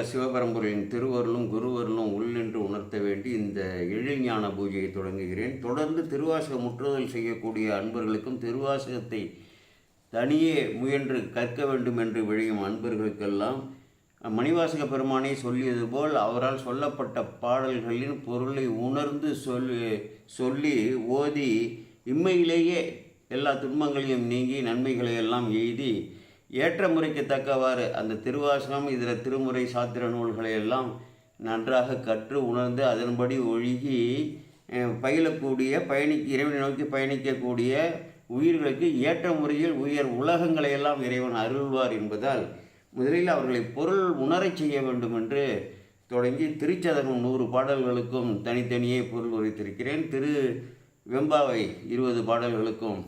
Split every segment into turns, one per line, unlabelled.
வல்ல சிவபரம்பொருளின் திருவருளும் குருவருளும் உள்ளென்று உணர்த்த வேண்டி இந்த எழில்ஞான பூஜையை தொடங்குகிறேன். தொடர்ந்து திருவாசக முற்றுதல் செய்யக்கூடிய அன்பர்களுக்கும் திருவாசகத்தை தனியே முயன்று கற்க வேண்டும் என்று விழையும் அன்பர்களுக்கெல்லாம் மணிவாசக பெருமானை சொல்லியது போல் அவரால் சொல்லப்பட்ட பாடல்களின் பொருளை உணர்ந்து சொல்லி சொல்லி ஓதி இம்மையிலேயே எல்லா துன்பங்களையும் நீங்கி நன்மைகளை எல்லாம் எய்தி ஏற்ற முறைக்கு தக்கவாறு அந்த திருவாசகம் இதில் திருமுறை சாத்திர நூல்களை எல்லாம் நன்றாக கற்று உணர்ந்து அதன்படி ஒழுகி பயிலக்கூடிய பயணிக்க இறைவனை நோக்கி பயணிக்கக்கூடிய உயிர்களுக்கு ஏற்ற முறையில் உயர் உலகங்களை எல்லாம் இறைவன் அருள்வார் என்பதால் முதலில் அவர்களை பொருள் உணரச் செய்ய வேண்டும் என்று தொடங்கி திருச்சதகம் நூறு பாடல்களுக்கும் தனித்தனியே பொருள் உரைத்திருக்கிறேன். திரு வெம்பாவை இருபது பாடல்களுக்கும்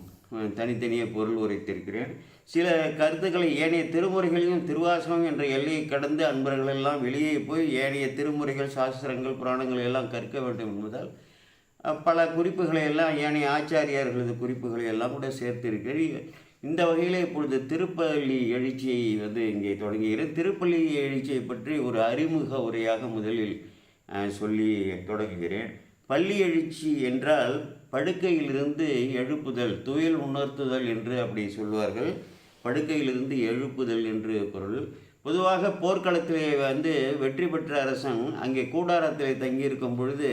தனித்தனியே பொருள் உரைத்திருக்கிறேன். சில கருத்துக்களை ஏனைய திருமுறைகளையும் திருவாசகம் என்ற எல்லையை கடந்து அன்பர்கள் எல்லாம் வெளியே போய் ஏனைய திருமுறைகள் சாஸ்திரங்கள் புராணங்கள் எல்லாம் கற்க வேண்டும் என்பதால் பல குறிப்புகளை எல்லாம் ஏனைய ஆச்சாரியார்களது குறிப்புகளை எல்லாம் கூட சேர்த்திருக்கிறேன். இந்த வகையில் இப்பொழுது திருப்பள்ளி எழுச்சியை வந்து இங்கே தொடங்குகிறேன். திருப்பள்ளி எழுச்சியை பற்றி ஒரு அறிமுக உரையாக முதலில் சொல்லி தொடங்குகிறேன். பள்ளி எழுச்சி என்றால் படுக்கையிலிருந்து எழுப்புதல் துயில் உணர்த்துதல் என்று அப்படி சொல்வார்கள். படுக்கையிலிருந்து எழுப்புதல் என்று பொருள். பொதுவாக போர்க்களத்திலே வந்து வெற்றி பெற்ற அரசன் அங்கே கூடாரத்திலே தங்கியிருக்கும் பொழுது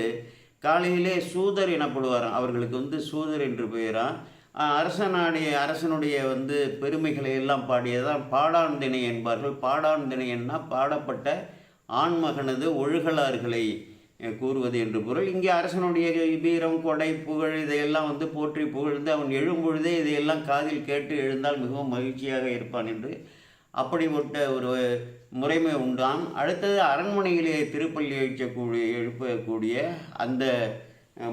காலையிலே சூதர் எனப்படுவாராம் அவர்களுக்கு வந்து சூதர் என்று பெயராம் அரசனாடைய அரசனுடைய வந்து பெருமைகளை எல்லாம் பாடியதான் பாடாந்திணை என்பார்கள். பாடாந்திணைன்னா பாடப்பட்ட ஆண்மகனது ஒழுகலாறுகளை கூறுவது என்று பொருள். இங்கே அரசனுடைய வீரம் கொடை புகழ் இதையெல்லாம் வந்து போற்றி புகழ்ந்து அவன் எழும்பொழுதே இதையெல்லாம் காதில் கேட்டு எழுந்தால் மிகவும் மகிழ்ச்சியாக இருப்பான் என்று அப்படிப்பட்ட ஒரு முறைமை உண்டாம். அடுத்தது அரண்மனையிலே திருப்பள்ளி எழுச்சக்கூடிய எழுப்பக்கூடிய அந்த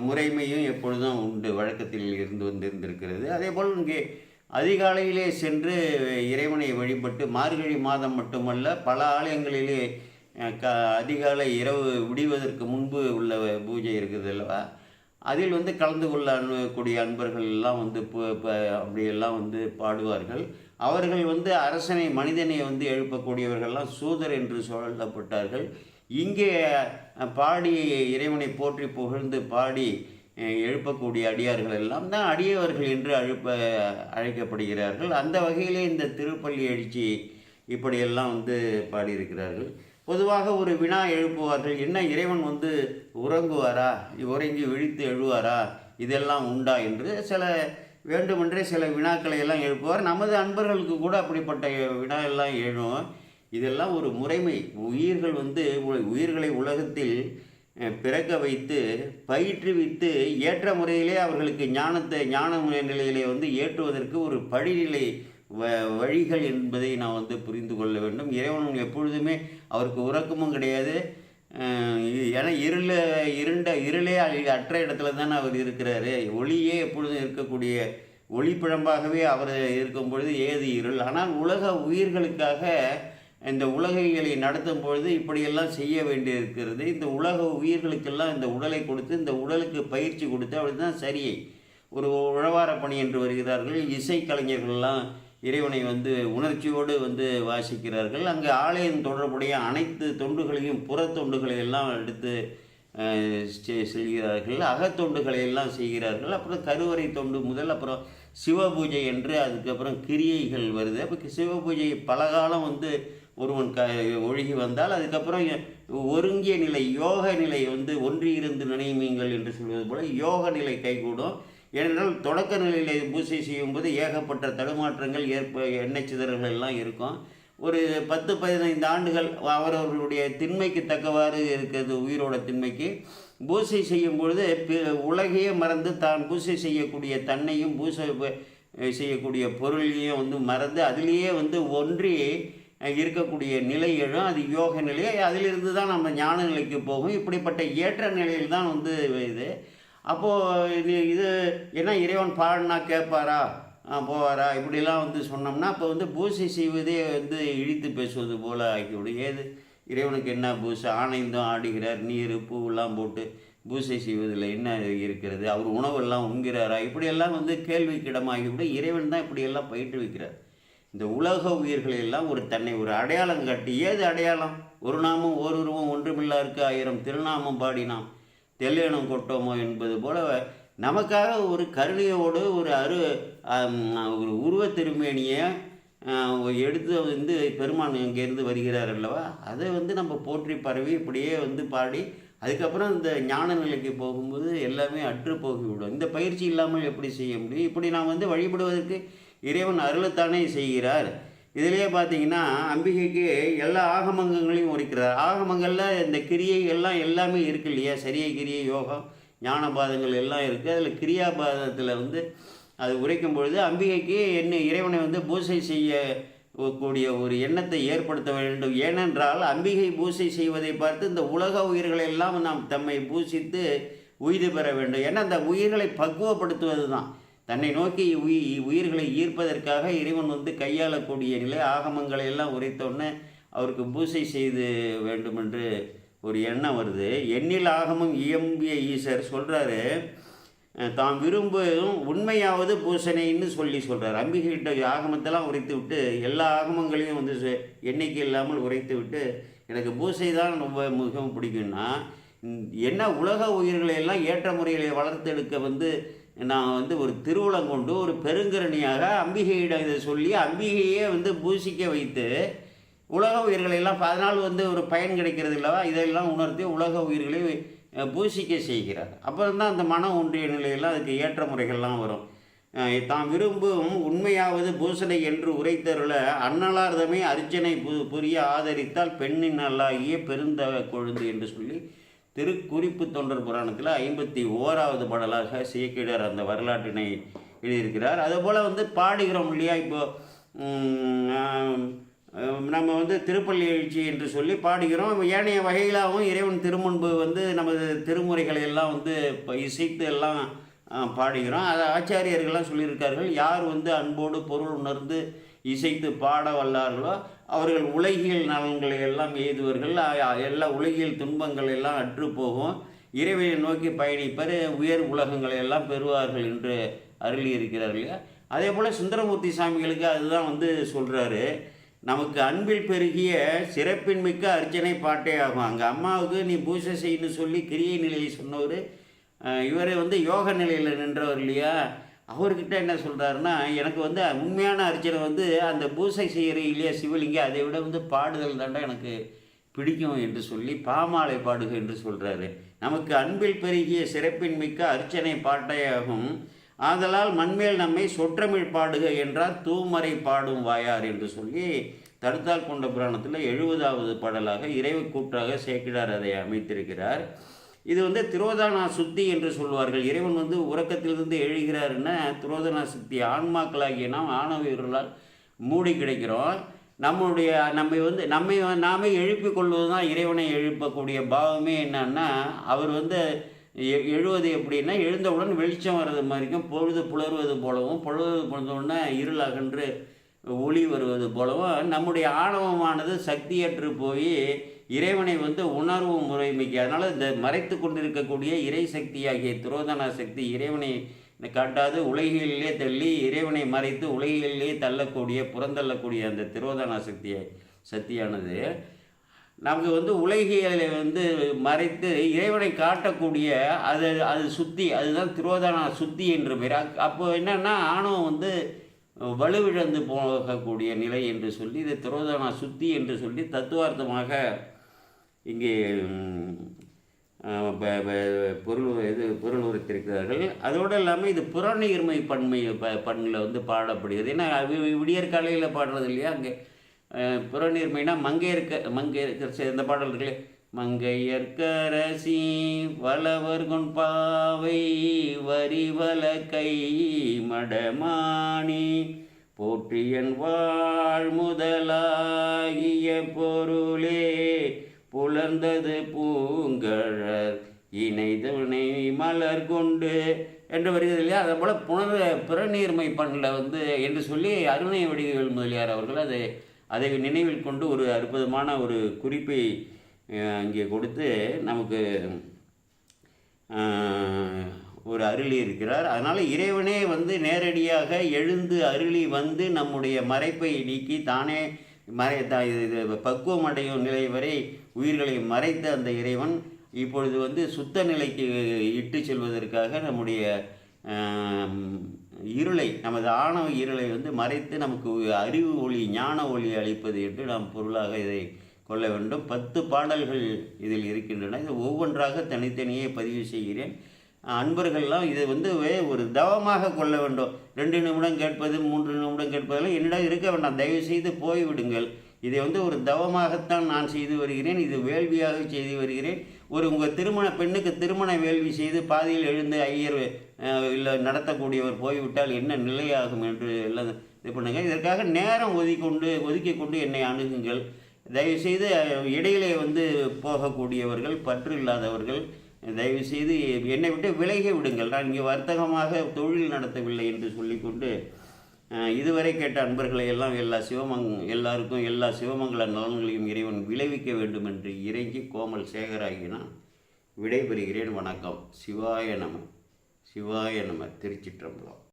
முறைமையும் எப்பொழுதும் உண்டு. வழக்கத்தில் இருந்து வந்திருந்திருக்கிறது. அதே போல் இங்கே அதிகாலையிலே சென்று இறைவனை வழிபட்டு மார்கழி மாதம் மட்டுமல்ல பல ஆலயங்களிலே க அதிகாலை இரவு விடிவதற்கு முன்பு உள்ள பூஜை இருக்குது அல்லவா? அதில் வந்து கலந்து கொள்ள அனு- அன்பர்கள் எல்லாம் வந்து ப- அப்படியெல்லாம் வந்து பாடுவார்கள். அவர்கள் வந்து அரசனை மனிதனை வந்து எழுப்பக்கூடியவர்கள்லாம் சூதர் என்று சொல்லப்பட்டார்கள். இங்கே பாடி இறைவனை போற்றி புகழ்ந்து பாடி எழுப்பக்கூடிய அடியார்கள் எல்லாம் தான் அடியவர்கள் என்று அழைப்ப அழைக்கப்படுகிறார்கள். அந்த வகையிலே இந்த திருப்பள்ளி எழுச்சி இப்படியெல்லாம் வந்து பாடியிருக்கிறார்கள். பொதுவாக ஒரு வினா எழுப்புவார்கள் என்ன இறைவன் வந்து உறங்குவாரா? உறங்கி விழித்து எழுவாரா? இதெல்லாம் உண்டா? என்று சில வேண்டுமென்றே சில வினாக்களை எல்லாம் எழுப்புவார். நமது அன்பர்களுக்கு கூட அப்படிப்பட்ட வினா எல்லாம் எழும். இதெல்லாம் ஒரு முறைமை. உயிர்கள் வந்து உ- உயிர்களை உலகத்தில் பிறக்க வைத்து பயிற்றுவித்து ஏற்ற முறையிலே அவர்களுக்கு ஞானத்தை ஞான நிலையிலே வந்து ஏற்றுவதற்கு ஒரு படிநிலை வ வழிகள் என்பதை நான் வந்து புரிந்து கொள்ள வேண்டும். இறைவன் எப்பொழுதுமே அவருக்கு உறக்கமும் கிடையாது. ஏன்னா இருள இருண்ட இருளே அழி- அற்ற இடத்துல தானே அவர் இருக்கிறாரு. ஒளியே எப்பொழுதும் இருக்கக்கூடிய ஒளிப்பிழம்பாகவே அவர் இருக்கும் பொழுது ஏது இருள். ஆனால் உலக உயிர்களுக்காக இந்த உலகைகளை நடத்தும் பொழுது இப்படியெல்லாம் செய்ய வேண்டியிருக்கிறது. இந்த உலக உயிர்களுக்கெல்லாம் இந்த உடலை கொடுத்து இந்த உடலுக்கு பயிற்சி கொடுத்து அப்படி தான் சரியை. ஒரு உழவார பணி என்று வருகிறார்கள். இசைக்கலைஞர்கள்லாம் இறைவனை வந்து உணர்ச்சியோடு வந்து வாசிக்கிறார்கள். அங்கே ஆலயம் தொடர்புடைய அனைத்து தொண்டுகளையும் புற தொண்டுகளை எல்லாம் எடுத்து செ- செல்கிறார்கள். அகத்தொண்டுகளை எல்லாம் செய்கிறார்கள். அப்புறம் கருவறை தொண்டு முதல் அப்புறம் சிவபூஜை என்று அதுக்கப்புறம் கிரியைகள் வருது. அப்போ சிவபூஜை பல காலம் வந்து ஒருவன் க ஒழுகி வந்தால் அதுக்கப்புறம் ஒருங்கிய நிலை யோக நிலை வந்து ஒன்றியிருந்து நினைமீங்கள் என்று சொல்வது போல யோக நிலை கைகூடும். ஏனென்றால் தொடக்க நிலையில் பூசை செய்யும்போது ஏகப்பட்ட தடுமாற்றங்கள் ஏற்ப எண்ணெய் சிதறல்கள் எல்லாம் இருக்கும். ஒரு பத்து பதினைந்து ஆண்டுகள் அவரவர்களுடைய திண்மைக்கு தக்கவாறு இருக்கிறது உயிரோட திண்மைக்கு. பூசை செய்யும் பொழுது உலகையே மறந்து தான் பூசை செய்யக்கூடிய தன்னையும் பூசை செய்யக்கூடிய பொருளையும் வந்து மறந்து அதிலேயே வந்து ஒன்றி இருக்கக்கூடிய நிலை எழும். அது யோக நிலை. அதிலிருந்து தான் நம்ம ஞான நிலைக்கு போகும். இப்படிப்பட்ட ஏற்ற நிலையில் தான் வந்து இது. அப்போது இது இது என்ன இறைவன் பாடினா கேட்பாரா? போவாரா? இப்படிலாம் வந்து சொன்னோம்னா அப்போ வந்து பூசை செய்வதே வந்து இழித்து பேசுவது போல் ஆகிவிடும். ஏது? இறைவனுக்கு என்ன பூசை? ஆனைந்தும் ஆடுகிறார் நீர் பூவெல்லாம் போட்டு பூசை செய்வதில் என்ன இருக்கிறது? அவர் உணவெல்லாம் உண்கிறாரா? இப்படியெல்லாம் வந்து கேள்விக்கிடமாகிவிடும். இறைவன் தான் இப்படியெல்லாம் பயிற்றுவிக்கிறார் இந்த உலக உயிர்களெல்லாம் ஒரு தன்னை ஒரு அடையாளம் காட்டி ஏது அடையாளம்? ஒரு நாமம் ஓருருவம் ஒன்றுமில்லாருக்கு ஆயிரம் திருநாமம் பாடினாம் தெல்லினம் கொட்டோமோ என்பது போல நமக்காக ஒரு கருணையோடு ஒரு அரு ஒரு உருவ திருமேனியை எடுத்து வந்து பெருமான் இங்கேருந்து வருகிறார் அல்லவா? அதை வந்து நம்ம போற்றி பரவி இப்படியே வந்து பாடி அதுக்கப்புறம் இந்த ஞான நிலைக்கு போகும்போது எல்லாமே அற்று போகிவிடும். இந்த பயிற்சி இல்லாமல் எப்படி செய்ய முடியும்? இப்படி நாம் வந்து வழிபடுவதற்கு இறைவன் அருளைத்தானே செய்கிறார். இதிலேயே பார்த்தீங்கன்னா அம்பிகைக்கு எல்லா ஆகமங்கங்களையும் உரிக்கிறார் ஆகமங்களில் இந்த கிரியை எல்லாம் எல்லாமே இருக்கு இல்லையா? சரிய கிரியை யோகம் ஞானபாதங்கள் எல்லாம் இருக்குது அதில் கிரியாபாதத்தில் வந்து அது உரைக்கும் பொழுது அம்பிகைக்கு என்ன இறைவனை வந்து பூசை செய்ய கூடிய ஒரு எண்ணத்தை ஏற்படுத்த வேண்டும். ஏனென்றால் அம்பிகை பூசை செய்வதை பார்த்து இந்த உலக உயிர்களை எல்லாம் நாம் தம்மை பூசித்து உய்து பெற வேண்டும். ஏன்னா அந்த உயிர்களை பக்குவப்படுத்துவது தான் தன்னை நோக்கி உயி உயிர்களை ஈர்ப்பதற்காக இறைவன் வந்து கையாளக்கூடிய நிலை ஆகமங்களை எல்லாம் உரைத்தோடனே அவருக்கு பூசை செய்து வேண்டும் என்று ஒரு எண்ணம் வருது. எண்ணில் ஆகமம் இயம்பிய ஈசர் சொல்கிறாரு தாம் விரும்பும் உண்மையாவது பூசணைன்னு சொல்லி சொல்கிறார் அம்பிகிட்ட ஆகமத்தெல்லாம் உரைத்து விட்டு எல்லா ஆகமங்களையும் வந்து எண்ணிக்கை இல்லாமல் உரைத்து விட்டு எனக்கு பூசை தான் ரொம்ப மிகவும் பிடிக்கும்னா என்ன உலக உயிர்களை எல்லாம் ஏற்ற முறையில் வளர்த்தெடுக்க வந்து நான் வந்து ஒரு திருவுளம் கொண்டு ஒரு பெருங்கரணியாக அம்பிகையிடம் இதை சொல்லி அம்பிகையே வந்து பூசிக்க வைத்து உலக உயிர்களை எல்லாம் அதனால் வந்து ஒரு பயன் கிடைக்கிறது இல்லவா? இதெல்லாம் உணர்த்தி உலக உயிர்களை பூசிக்க செய்கிறார். அப்புறம் தான் அந்த மன ஒன்றிய நிலையெல்லாம் அதுக்கு ஏற்ற முறைகள்லாம் வரும். தாம் விரும்பும் உண்மையாவது பூசனை என்று உரைத்தருள அன்னலார்தமே அர்ச்சனை பு புரிய ஆதரித்தால் பெண்ணின் நல்லாகிய பெருந்த கொழுந்து என்று சொல்லி திருக்குறிப்பு தொண்டர் புராணத்தில் ஐம்பத்தி ஓராவது பாடலாக சேக்கிடார் அந்த வரலாற்றினை எழுதியிருக்கிறார். அதுபோல் வந்து பாடுகிறோம் இல்லையா? இப்போ நம்ம வந்து திருப்பள்ளி எழுச்சி என்று சொல்லி பாடுகிறோம். ஏனைய வகையிலாகவும் இறைவன் திருமுன்பு வந்து நமது திருமுறைகளை எல்லாம் வந்து இப்போ இசைத்து எல்லாம் பாடுகிறோம். அதை ஆச்சாரியர்கள்லாம் சொல்லியிருக்கார்கள் யார் வந்து அன்போடு பொருள் உணர்ந்து இசைத்து பாட வல்லார்களோ அவர்கள் உலகியல் நலன்களை எல்லாம் எய்துவர்கள் எல்லா உலகியல் துன்பங்கள் எல்லாம் அற்று போகும் இறைவனை நோக்கி பயணிப்பர் உயர் உலகங்களை எல்லாம் பெறுவார்கள் என்று அருளி இல்லையா? அதே போல் சுந்தரமூர்த்தி சாமிகளுக்கு அதுதான் வந்து சொல்கிறாரு நமக்கு அன்பில் பெருகிய சிறப்பின் மிக்க அர்ச்சனை பாட்டே ஆகும். அங்கே அம்மாவுக்கு நீ பூஜை செய்யணும்னு சொல்லி கிரியை நிலையை சொன்னவர் இவரே வந்து யோக நிலையில் நின்றவர் இல்லையா? அவர்கிட்ட என்ன சொல்கிறாருன்னா எனக்கு வந்து உண்மையான அர்ச்சனை வந்து அந்த பூசை செய்கிற இல்லையா சிவலிங்க அதை விட வந்து பாடுதல் தாண்டா எனக்கு பிடிக்கும் என்று சொல்லி பாமாலை பாடுக என்று சொல்கிறாரு நமக்கு அன்பில் பெருகிய சிறப்பின் மிக்க அர்ச்சனை பாட்டையாகும். ஆதலால் மண்மேல் நம்மை சொற்றமிழ் பாடுக என்றால் தூமறை பாடும் வாயார் என்று சொல்லி தடுத்தால் கொண்ட புராணத்தில் எழுபதாவது பாடலாக இறைவு கூற்றாக சேக்கிடார் அதை அமைத்திருக்கிறார். இது வந்து திரோதானா சுத்தி என்று சொல்வார்கள். இறைவன் வந்து உறக்கத்திலிருந்து எழுகிறாருன்னா திரோதானா சுத்தி ஆன்மாக்களாகிய நாம் ஆணவர்களால் மூடி கிடைக்கிறோம். நம்மளுடைய நம்மை வந்து நம்மை நாமே எழுப்பிக் கொள்வது தான் இறைவனை எழுப்பக்கூடிய பாவமே என்னன்னா அவர் வந்து எ- எழுவது எப்படின்னா எழுந்தவுடன் வெளிச்சம் வர்றது மாதிரிக்கும் பொழுது புலர்வது போலவும் பொழுது புலர்ந்தவுடனே இருள் அகன்று ஒளி வருவது போலவும் நம்முடைய ஆணவமானது சக்தியற்று போய் இறைவனை வந்து உணர்வு முறைமைக்கு அதனால் இந்த மறைத்து கொண்டிருக்கக்கூடிய இறை சக்தியாகிய துரோதனா சக்தி இறைவனை காட்டாது உலகிலே தள்ளி இறைவனை மறைத்து உலகிலே தள்ளக்கூடிய புறந்தள்ளக்கூடிய அந்த திரோதனா சக்தியை சக்தியானது. நமக்கு வந்து உலகியலை வந்து மறைத்து இறைவனை காட்டக்கூடிய அது அது சுத்தி அதுதான் திரோதனா சுத்தி என்று பேர். அப்போ என்னென்னா ஆணவம் வந்து வலுவிழந்து போகக்கூடிய நிலை என்று சொல்லி இது திரோதனா சுத்தி என்று சொல்லி தத்துவார்த்தமாக இங்கே பொருள் இது பொருள் உரைத்திருக்கிறார்கள். அதோடு இல்லாமல் இது புறநீர்மை பன்மை ப பண்ணில் வந்து பாடப்படுகிறது. ஏன்னா விடியற் காலையில் பாடுறது இல்லையா? அங்கே அஹ், புறநீர்மைனா மங்கையர்க்க மங்கையர்க்க இந்த பாடல் இருக்குல்ல? மங்கையர்க்கரசி வளவர் பாவை வரிவல கை மடமானி போற்றியன் வாழ் முதலாகிய பொருளே புலர்ந்தது பூங்கழற் இணைதுணை மலர் கொண்டு என்று வருகிறது இல்லையா? அதே போல் புனர் பிறநீர்மை பண்ணில் வந்து என்று சொல்லி அருணை வடிவேல் முதலியார் அவர்கள் அதை அதை நினைவில் கொண்டு ஒரு அற்புதமான ஒரு குறிப்பை இங்கே கொடுத்து நமக்கு ஒரு அருளி இருக்கிறார். அதனால் இறைவனே வந்து நேரடியாக எழுந்து அருளி வந்து நம்முடைய மறைப்பை நீக்கி தானே மறை இது பக்குவம் அடையும் நிலை வரை உயிர்களை மறைத்த அந்த இறைவன் இப்பொழுது வந்து சுத்த நிலைக்கு இட்டு செல்வதற்காக நம்முடைய இருளை நமது ஆணவ இருளை வந்து மறைத்து நமக்கு அறிவு ஒளி ஞான ஒளி அளிப்பது என்று நாம் பொருளாக இதை கொள்ள வேண்டும். பத்து பாடல்கள் இதில் இருக்கின்றன. இது ஒவ்வொன்றாக தனித்தனியே பதிவு செய்கிறேன். அன்பர்கள்லாம் இதை வந்து வே- ஒரு தவமாக கொள்ள வேண்டும். ரெண்டு நிமிடம் கேட்பது மூன்று நிமிடம் கேட்பதெல்லாம் என்னிடம் இருக்க வேண்டாம். தயவு செய்து போய்விடுங்கள். இதை வந்து ஒரு தவமாகத்தான் நான் செய்து வருகிறேன் இது வேள்வியாக செய்து வருகிறேன். ஒரு உங்கள் திருமண பெண்ணுக்கு திருமண வேள்வி செய்து பாதியில் எழுந்து ஐயர் இல்லை நடத்தக்கூடியவர் போய்விட்டால் என்ன நிலையாகும் என்று எல்லாம் இது பண்ணுங்கள் இதற்காக நேரம் ஒதுக்கொண்டு ஒதுக்கி கொண்டு என்னை அணுகுங்கள். தயவுசெய்து இடையிலே வந்து போகக்கூடியவர்கள் பற்று இல்லாதவர்கள் தயவுசெய்து என்னை விட்டு விலகி விடுங்கள். நான் இங்கே வர்த்தகமாக தொழில் நடத்தவில்லை என்று சொல்லிக்கொண்டு இதுவரை கேட்ட அன்பர்களை எல்லாம் எல்லா சிவமங் எல்லாருக்கும் எல்லா சிவமங்கல நலன்களையும் இறைவன் விளைவிக்க வேண்டும் என்று இறங்கி கோமல் சேகராகினான் விடைபெறுகிறேன். வணக்கம். சிவாய நம. சிவாய நம. திருச்சிற்றம்பலம்.